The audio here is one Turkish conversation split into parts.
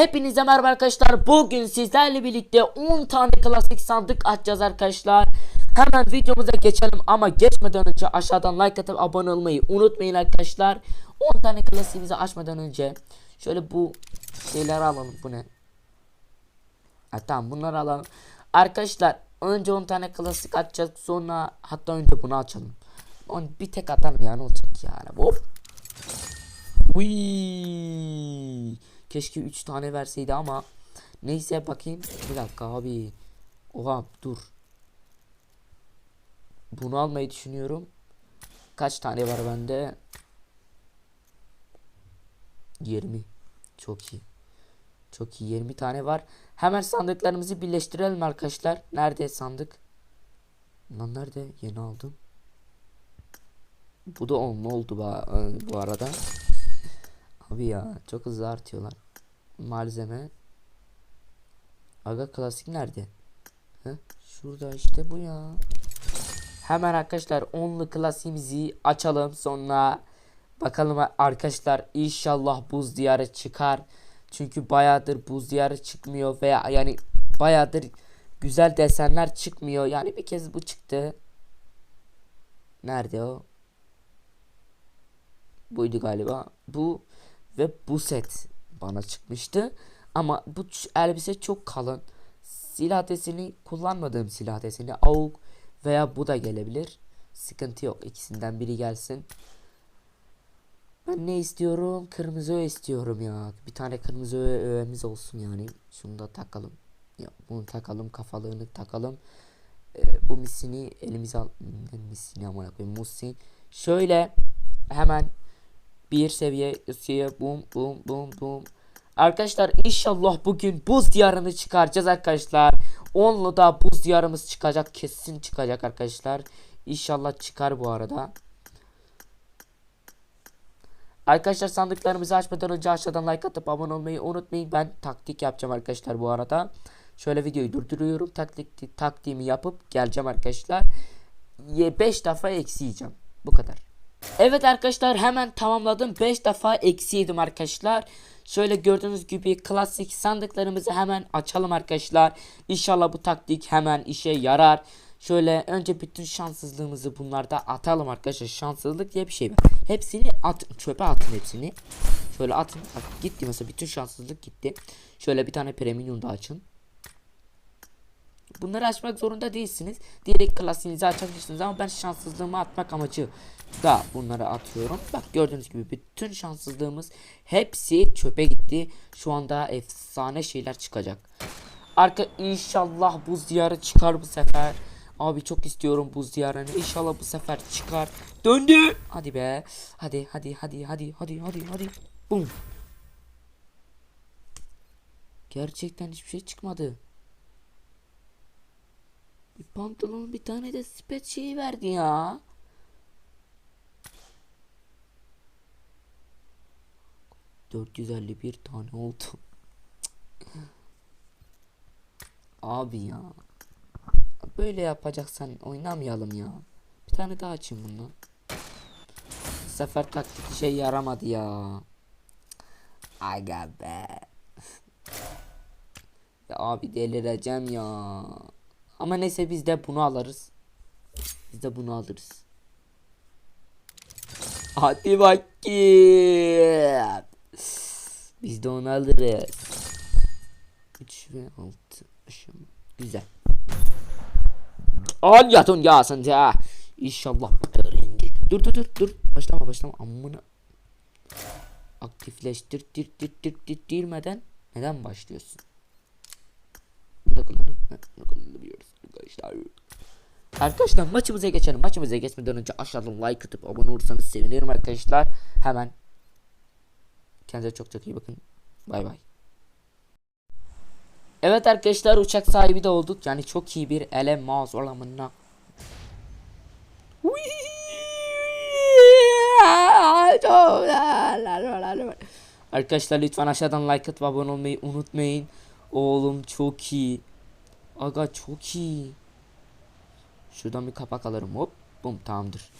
Hepinize merhaba arkadaşlar. Bugün sizlerle birlikte 10 tane klasik sandık açacağız arkadaşlar. Hemen videomuza geçelim ama geçmeden önce aşağıdan like atıp abone olmayı unutmayın arkadaşlar. 10 tane klasiğimizi açmadan önce şöyle bu şeyleri alalım. Bu ne? Ha, tamam bunları alalım. Arkadaşlar önce 10 tane klasik açacağız. Sonra hatta önce bunu açalım. On bir tek atalım ya ne olacak yani. Hop. Uy. Keşke 3 tane verseydi ama neyse bakayım. Bir dakika abi. Oha dur. Bunu almayı düşünüyorum. Kaç tane var bende? 20. Çok iyi. Çok iyi 20 tane var. Hemen sandıklarımızı birleştirelim arkadaşlar. Nerede sandık? Lan nerede? Yeni aldım. Bu da 10 oldu bu arada. Abi ya çok hızlı artıyorlar. Malzeme. Aga klasik nerede? Heh, şurada işte bu ya. Hemen arkadaşlar onlu klasiğimizi açalım sonra bakalım arkadaşlar inşallah buz diyarı çıkar. Çünkü bayağıdır buz diyarı çıkmıyor veya yani bayağıdır güzel desenler çıkmıyor. Yani bir kez bu çıktı. Nerede o? Buydu galiba. Bu ve bu set bana çıkmıştı. Ama bu elbise çok kalın. Silah deseni kullanmadığım silah deseni AUG veya bu da gelebilir. Sıkıntı yok. İkisinden biri gelsin. Ben ne istiyorum? Kırmızı öğe istiyorum ya. Bir tane kırmızı öğe öğemiz olsun yani. Şunu da takalım. Ya bunu takalım. Kafalığını takalım. Ee, bu misini elimize al. Misini ama koyayım. Musin. Şöyle hemen bir seviye seviye bum bum bum bum. Arkadaşlar inşallah bugün buz diyarını çıkaracağız arkadaşlar. Onlu da buz diyarımız çıkacak. Kesin çıkacak arkadaşlar. İnşallah çıkar bu arada. Arkadaşlar sandıklarımızı açmadan önce aşağıdan like atıp abone olmayı unutmayın. Ben taktik yapacağım arkadaşlar bu arada. Şöyle videoyu durduruyorum. Taktik taktiğimi yapıp geleceğim arkadaşlar. 5 defa eksi yiyeceğim. Bu kadar. Evet arkadaşlar hemen tamamladım. 5 defa eksiydim arkadaşlar. Şöyle gördüğünüz gibi klasik sandıklarımızı hemen açalım arkadaşlar. İnşallah bu taktik hemen işe yarar. Şöyle önce bütün şanssızlığımızı bunlarda atalım arkadaşlar. Şanssızlık diye bir şey var. Hepsini at çöpe atın hepsini. Şöyle atın. Bak, gitti mesela bütün şanssızlık gitti. Şöyle bir tane premium da açın. Bunları açmak zorunda değilsiniz. Direkt klasiğinizi açabilirsiniz ama ben şanssızlığımı atmak amacı da bunları atıyorum. Bak gördüğünüz gibi bütün şanssızlığımız hepsi çöpe gitti. Şu anda efsane şeyler çıkacak. Arka inşallah buz diyarı çıkar bu sefer. Abi çok istiyorum buz diyarını. İnşallah bu sefer çıkar. Döndü. Hadi be. Hadi hadi hadi hadi hadi hadi hadi. Bum. Gerçekten hiçbir şey çıkmadı. Bir pantolon bir tane de spet şeyi verdi ya. Dört yüz elli bir tane oldu. Abi ya. Böyle yapacaksan oynamayalım ya. Bir tane daha açayım bunu. Bu sefer taktik şey yaramadı ya. Aga be. Ya abi delireceğim ya. Ama neyse biz de bunu alırız. Biz de bunu alırız. Hadi bakayım. Biz de onu alırız. 3 ve 6 aşama. Güzel. Al yatın yasın ya. İnşallah öğrendi. Dur dur dur dur. Başlama başlama. Amına. Aktifleştir dir dir dir dir dirmeden neden başlıyorsun? Bunu kullanabiliyoruz arkadaşlar. Arkadaşlar maçımıza geçelim. Maçımıza geçmeden önce aşağıdan like atıp abone olursanız sevinirim arkadaşlar. Hemen kendinize çok çok iyi bakın. Bay bay. Evet arkadaşlar uçak sahibi de olduk. Yani çok iyi bir ele mouse olamına. Arkadaşlar lütfen aşağıdan like atıp abone olmayı unutmayın. Oğlum çok iyi. Aga çok iyi. Şuradan bir kapak alırım hop. Bum tamamdır.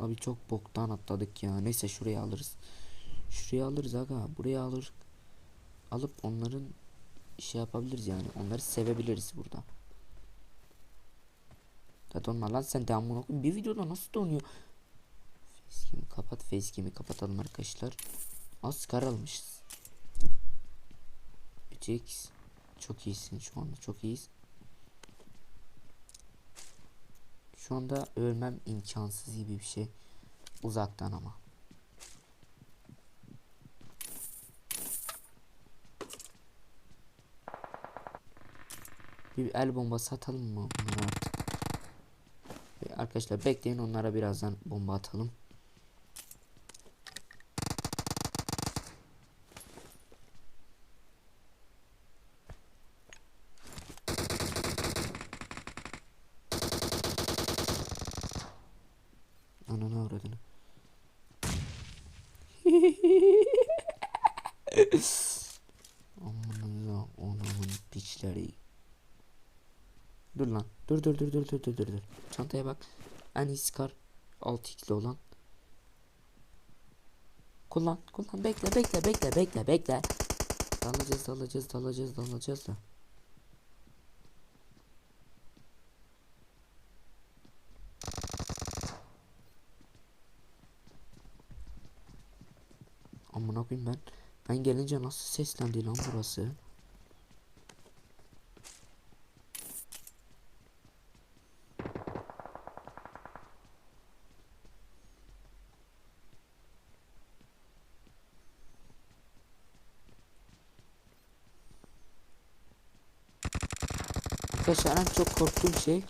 Abi çok boktan atladık ya. Neyse şuraya alırız. Şuraya alırız aga. Buraya alır. Alıp onların şey yapabiliriz yani. Onları sevebiliriz burada. Da donma lan sen devamını oku. Bir videoda nasıl donuyor? Facecam'i kapat. Facecam'i kapatalım arkadaşlar. Az skar almışız. 3x. Çok iyisin şu anda. Çok iyiyiz. Şu anda ölmem imkansız gibi bir şey. Uzaktan ama. Bir el bombası atalım mı artık? Arkadaşlar bekleyin onlara birazdan bomba atalım. Ananı avradını. Amanıza onamın piçleri. Dur lan. Dur dur dur dur dur dur dur dur. Çantaya bak. En iyi Scar 6x'li olan. Kullan kullan bekle bekle bekle bekle bekle. Dalacağız dalacağız dalacağız dalacağız da. Koyayım ben. Ben gelince nasıl seslendi lan burası? Arkadaşlar çok korktuğum şey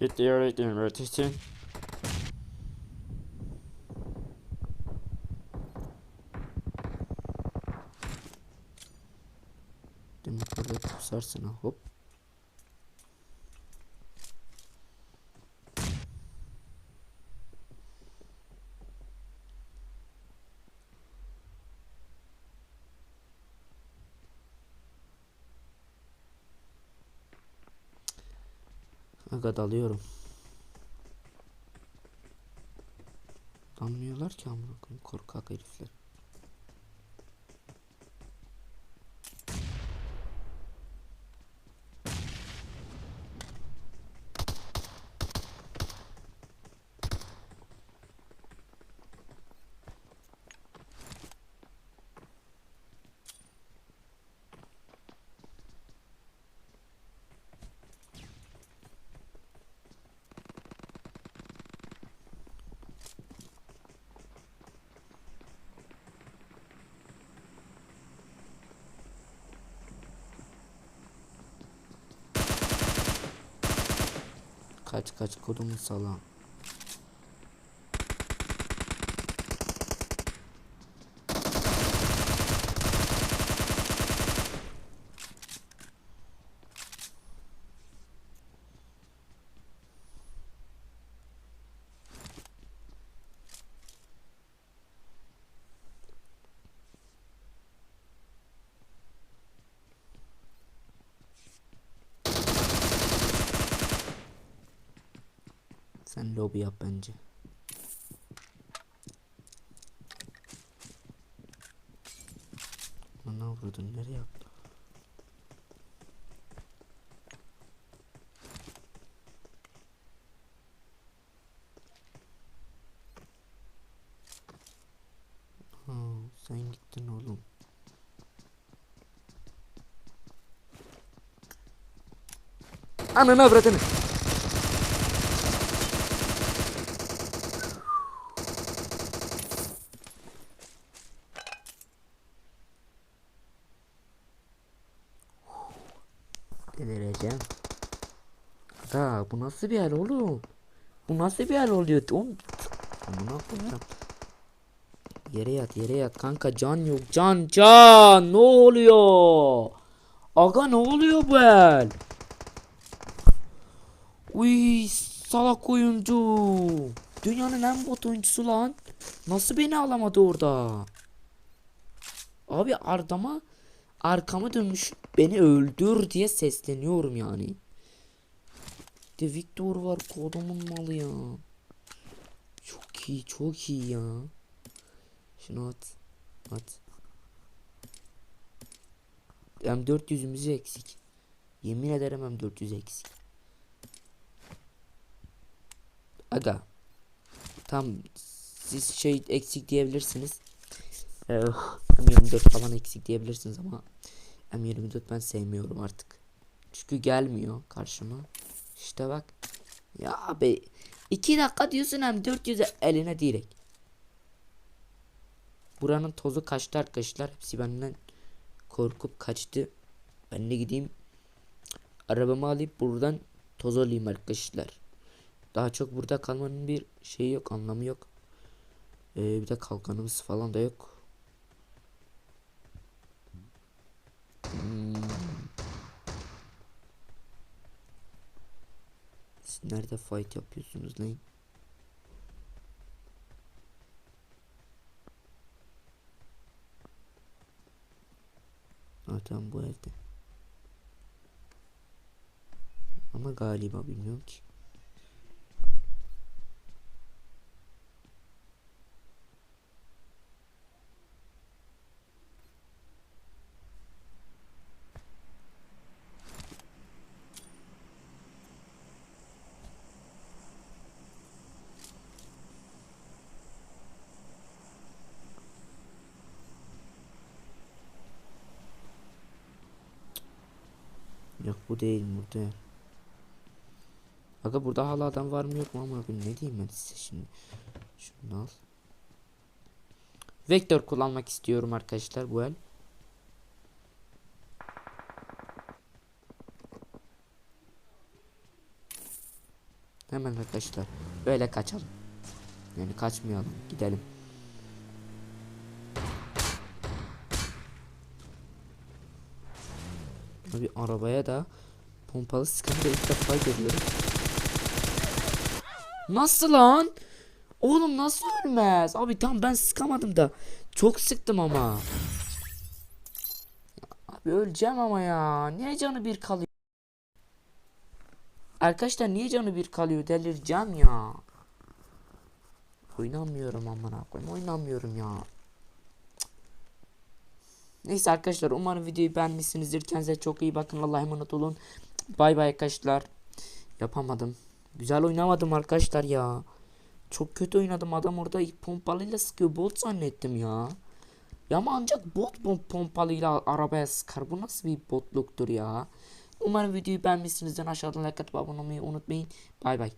Gitti öğretmenim öğretisi. Demek orada kusarsın ha hop. Aga dalıyorum. Dalmıyorlar ki amına korkak herifler. Kaç kaç kodumu salam. Sen lobi yap bence. Ne vurdun nereye yaptın? Ha, sen gittin oğlum. Ananı avradını. Delireceğim. Aga bu nasıl bir el oğlum? Bu nasıl bir el oluyor? Oğlum, Amına koyacağım. Yere yat yere yat kanka can yok can can ne oluyor? Aga ne oluyor bu el? Uy salak oyuncu. Dünyanın en bot oyuncusu lan. Nasıl beni alamadı orada? Abi ardama arkama dönmüş beni öldür diye sesleniyorum yani. De Victor var kodumun malı ya. Çok iyi çok iyi ya. Şunu at. At. M400'ümüz eksik. Yemin ederim M400 eksik. Aga. Tam siz şey eksik diyebilirsiniz. Ee, M24 falan eksik diyebilirsiniz ama M24 ben sevmiyorum artık. Çünkü gelmiyor karşıma. İşte bak. Ya abi 2 dakika diyorsun hem 400 eline direkt. Buranın tozu kaçtı arkadaşlar. Hepsi benden korkup kaçtı. Ben de gideyim arabamı alıp buradan toz alayım arkadaşlar. Daha çok burada kalmanın bir şeyi yok, anlamı yok. Ee, bir de kalkanımız falan da yok. Hmm. Nerede fight yapıyorsunuz lan? Tamam bu evde. Ama galiba bilmiyorum ki. Yok bu değil burada. Aga burada hala adam var mı yok mu ama ne diyeyim ben size şimdi. Şunu al. Vektör kullanmak istiyorum arkadaşlar bu el. Hemen arkadaşlar böyle kaçalım. Yani kaçmayalım gidelim. Abi arabaya da pompalı sıkıntı ilk defa görüyorum. Nasıl lan? Oğlum nasıl ölmez? Abi tam ben sıkamadım da. Çok sıktım ama. Abi öleceğim ama ya. Niye canı bir kalıyor? Arkadaşlar niye canı bir kalıyor? Delireceğim ya. Oynamıyorum aman koyayım. Oynamıyorum ya. Neyse arkadaşlar umarım videoyu beğenmişsinizdir. Kendinize çok iyi bakın. Allah'a emanet olun. Bay bay arkadaşlar. Yapamadım. Güzel oynamadım arkadaşlar ya. Çok kötü oynadım. Adam orada pompalıyla sıkıyor. Bot zannettim ya. Ya ama ancak bot bu pompalıyla arabaya sıkar. Bu nasıl bir botluktur ya. Umarım videoyu beğenmişsinizdir. Aşağıdan like atıp abone olmayı unutmayın. Bay bay.